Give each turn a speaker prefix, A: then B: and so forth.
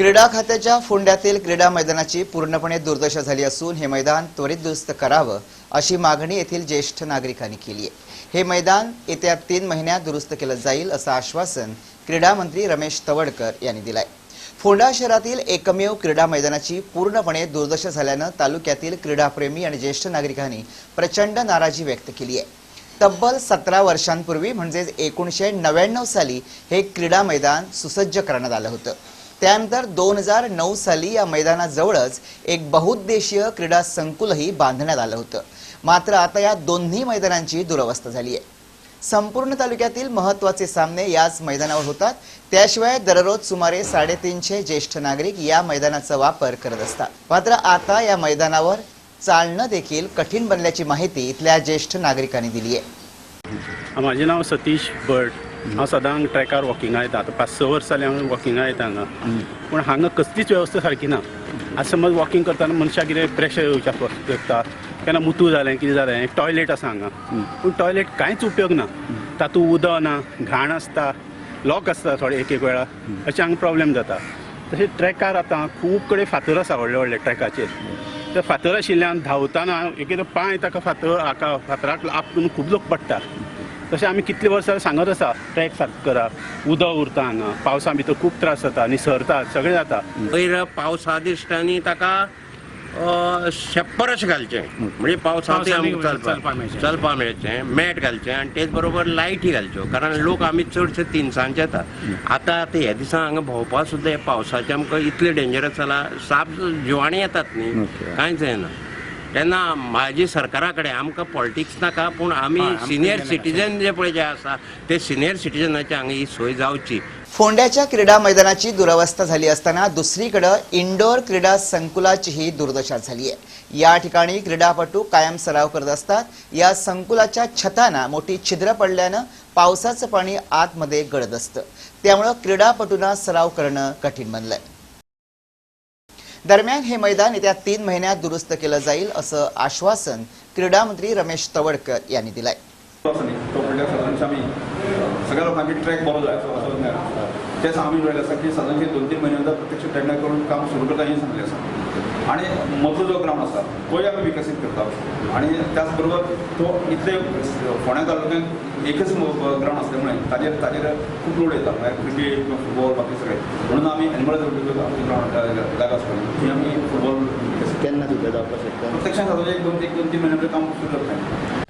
A: क्रीडा खात्याच्या फोंड्यातील क्रीडा मैदानाची पूर्णपणे दुर्दशा झाली असून हे मैदान त्वरित दुरुस्त करावं अशी मागणी येथील ज्येष्ठ नागरिकांनी केली आहे. हे मैदान येत्या तीन महिन्यात दुरुस्त केलं जाईल असं आश्वासन क्रीडा मंत्री रमेश तवडकर यांनी दिलंय. फोंडा शहरातील एकमेव क्रीडा मैदानाची पूर्णपणे दुर्दशा झाल्यानं तालुक्यातील क्रीडाप्रेमी आणि ज्येष्ठ नागरिकांनी प्रचंड नाराजी व्यक्त केली आहे. तब्बल सतरा वर्षांपूर्वी म्हणजेच एकोणीसशे नव्याण्णव साली हे क्रीडा मैदान सुसज्ज करण्यात आलं होतं. त्यानंतर दोन हजार नऊ साली या मैदानाजवळच एक बहुउद्देशीय क्रीडा संकुलही बांधण्यात आलं होतं. मात्र आता या दोन्ही मैदानांची दुरवस्था झाली आहे. संपूर्ण तालुक्यातील महत्त्वाचे सामने याच मैदानावर होतात. त्याशिवाय दररोज सुमारे साडेतीनशे ज्येष्ठ नागरिक या मैदानाचा वापर करत असतात. मात्र आता या मैदानावर चालणं देखील कठीण बनल्याची माहिती इथल्या ज्येष्ठ नागरिकांनी दिली आहे.
B: माझे नाव सतीश भट हांव सदां ट्रॅकार वॉकिंगा येता आतां पांच स वर्स जालें हांव वॉकिंगा येता हांगा. पूण हांगा कसलीच वेवस्था सारकी ना. आतां समज वॉकिंग करताना मनशाक कितें प्रेशर येवच्या शकता केन्ना मुतू जालें कितें जालें एक टॉयलेट आसा हांगा. पूण टॉयलेट कांयच उपयोग ना. तातूंत उदक ना घाण आसता लॉक आसता थोडे एक एक वेळा. अशें हांगा प्रॉब्लेम जाता. तशें ट्रॅकार आतां खूब कडेन फातर आसा व्हडले व्हडले ट्रॅकाचेर. ते फातर आशिल्ल्यान धांवताना एक एकदां पांय ताका फातर हाका फातराक आपटून खूब लोक पडटा तशें आमी कितले वर्सां सांगत आसा ट्रॅक सारको करात उदक उरता हांगा पावसा भितर खूब त्रास जाता निसरता सगळें जाता.
C: वयर पावसा दिसतांनी ताका अ, शेप्पर अशें घालचें. म्हणजे आमकां
B: चलपाक
C: चलपाक
B: मेळचें.
C: मॅट घालचें आनी तेच बरोबर लायटी घालच्यो कारण लोक आमी चडशे तिनसांजचे येता आतां आतां ह्या दिसा हांगा भोंवपाक सुद्दां हे पावसाचें आमकां इतलें डेंजरस जाला साप जिवाणी येतात न्ही. कांयच जायना तेन्ना म्हाजी सरकारा कडेन आमकां पॉलिटिक्स नाका पूण आमी सिनियर सिटीजन जे पळय जे आसा ते सिनियर सिटीजनाची हांगा ही सोय जावची
A: फोंड्याच्या क्रीडा मैदानाची दुरवस्था झाली असताना दुसरीकडे इंडोर क्रीडा संकुलाचीही दुर्दशा झाली आहे. या ठिकाणी क्रीडापटू कायम सराव करत असतात. या संकुलाच्या छताना मोठी छिद्र पडल्यानं पावसाचं पाणी आतमध्ये गळत असतं. त्यामुळं क्रीडापटूंना सराव करणं कठीण बनलंय. दरम्यान हे मैदान येत्या तीन महिन्यात दुरुस्त केलं जाईल असं आश्वासन क्रीडा मंत्री रमेश तवडकर यांनी दिलंय.
D: आसा न्ही तो म्हणल्यार सादारणशे आमी सगळ्या लोकांनी ट्रॅक बरो जाय असो असो तेच आमी वेळ आसा की सादारणशे दोन तीन म्हयन्यांचा प्रत्यक्ष टेंडर करून काम सुरू करता हें सांगलें आसा आणि मदलो जो ग्रावंड आसा तोय आमी विकसीत करता आणि त्याच बरोबर तो इतले फोंड्या तालुक्यांत एकच ग्रावंड असल्यामुळे ताजेर ताजेर खूप लोड येता म्हळ्यार क्रिकेट किंवा फुटबॉल बाकी सगळें. म्हणून आमी एनिमल आमची ग्रावंड जागा आसता न्ही, थंय आमी फुटबॉल
E: केन्ना सुद्दां जावपाक शकता
D: प्रत्यक्षात साधारण एक दोन एक दोन तीन महिन्यामध्ये काम सुरू करता